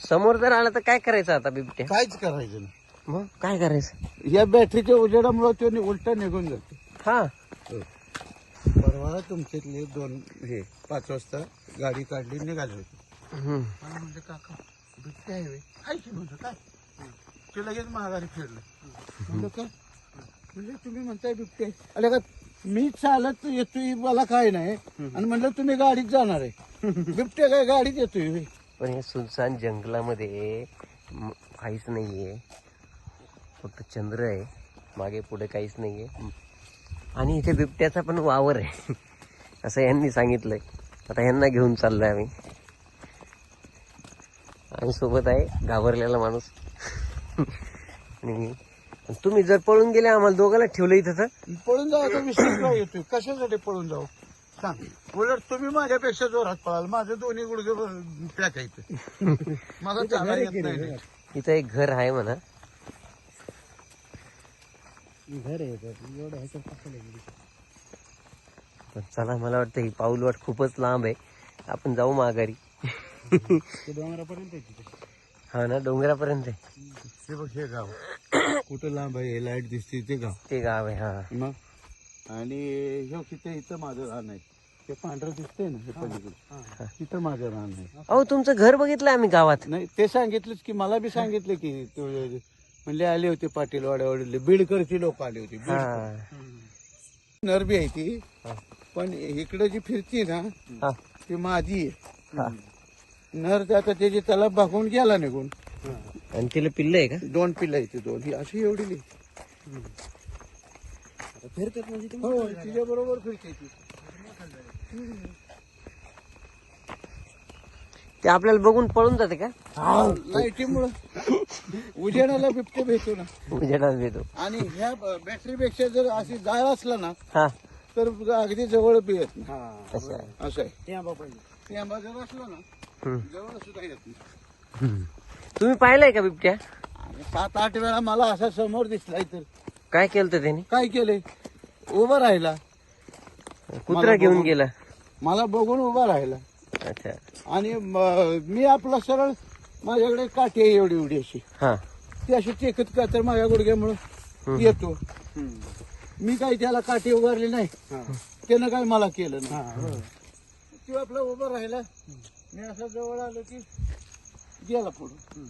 समोर जर आला तर काय करायचं आता बिबट्या? काहीच करायचं नाही. मग काय करायचं? या बॅटरीच्या उजेडामुळे तो नि- उलटा निघून जातो. हा. परवा तुमच्यातले दोन हे पाच वाजता गाडी काढली निघाले होते. हम्म. मला म्हणजे काका बिबट्या आहे व्हय? काय की म्हणतो काय? ते लगेच माघारी फिरलं. म्हणलं काय? म्हणजे तुम्ही म्हणताय बिबटे अरे का मी चालत येतोय मला काय नाही. आणि म्हणलं तुम्ही गाडीत जाणार आहे. बिबटे काय गाडीत येतोय व्हय? पण हे सुनसान जंगलामध्ये काहीच नाही आहे फक्त चंद्र आहे. मागे पुढे काहीच नाही आहे आणि इथे बिबट्याचा पण वावर आहे. असं यांनी सांगितलंय. आता यांना घेऊन चाललोय आम्ही. आणि सोबत आहे घाबरलेला माणूस. आणि तुम्ही जर पळून गेले आम्हाला दोघांना ठेवलं इथं तर? पळून जाऊ विषय काय येतोय. कशासाठी पळून जाऊ? सांग. उलट तुम्ही माझ्यापेक्षा जोरात पळाल. माझे दोन्ही गुडघे पॅक आहेत. चालायला येत नाही. इथं एक घर आहे म्हणा. घर आहे एवढं ह्याच्यात पण चला मला वाटतं ही पाऊल वाट खूपच लांब आहे. आपण जाऊ माघारी. डोंगरापर्यंत हा ना डोंगरापर्यंत आहे. हे बघ हे गाव. कुठं लांब आहे? हे लाइट दिसते ते गाव. ते गाव आहे हा. मग? आणि हे तिथे इथं माझं रान आहे? ते पांढरं दिसतंय ना हे पलीकडे. तिथं माझं रान आहे अहो तुमचं घर बघितलं आम्ही गावात. नाही ते सांगितलंच की मला बी सांगितलं की तो म्हणले आले होते पाटील वाड्यावडले बीडकरची लोक आले होते बीड. हा. नरबी आहे ती. पण इकडे जी फिरती ना हा. ती माझी आहे. हा. नर ते आता त्याची तलाब भागून गेला निघून. आणि तिला पिल्ल आहे का? दोन पिल्लं आहेत ती दोन. ही अशी एवढी फिरतात म्हणजे हो तिच्या बरोबर फिरते ती. ते आपल्याला बघून पळून जाते का? लाईटीमुळं उजेडाला बिबटे भेटतो ना. उजेडात भेटो. आणि ह्या बॅटरी पेक्षा जर अशी जाळ असला ना हा. तर अगदी जवळ बी येत नाही असं आहे. असं आहे. ते आंबा जर असला ना हम्म. जवळ सुद्धा येत नाही. हम्म. तुम्ही पाहिलंय का बिबट्या? आणि सात आठ वेळा मला असा समोर दिसलाय तर. काय केलं होतं त्याने? काय केलंय? उभा राहिला. कुत्रा घेऊन गेला. मला बघून उभा राहिला. अच्छा. आणि म- मी आपला सरळ माझ्याकडे काठी आहे एवढी एवढी अशी. हा. ती अशी टेकत का तर माझ्या गुडघ्यामुळं येतो. मी काही त्याला काठी उभारली नाही. त्यानं काय मला केलं नाही. तो आपला उभा राहिला. मी असं जवळ आलो की गेला पुढं.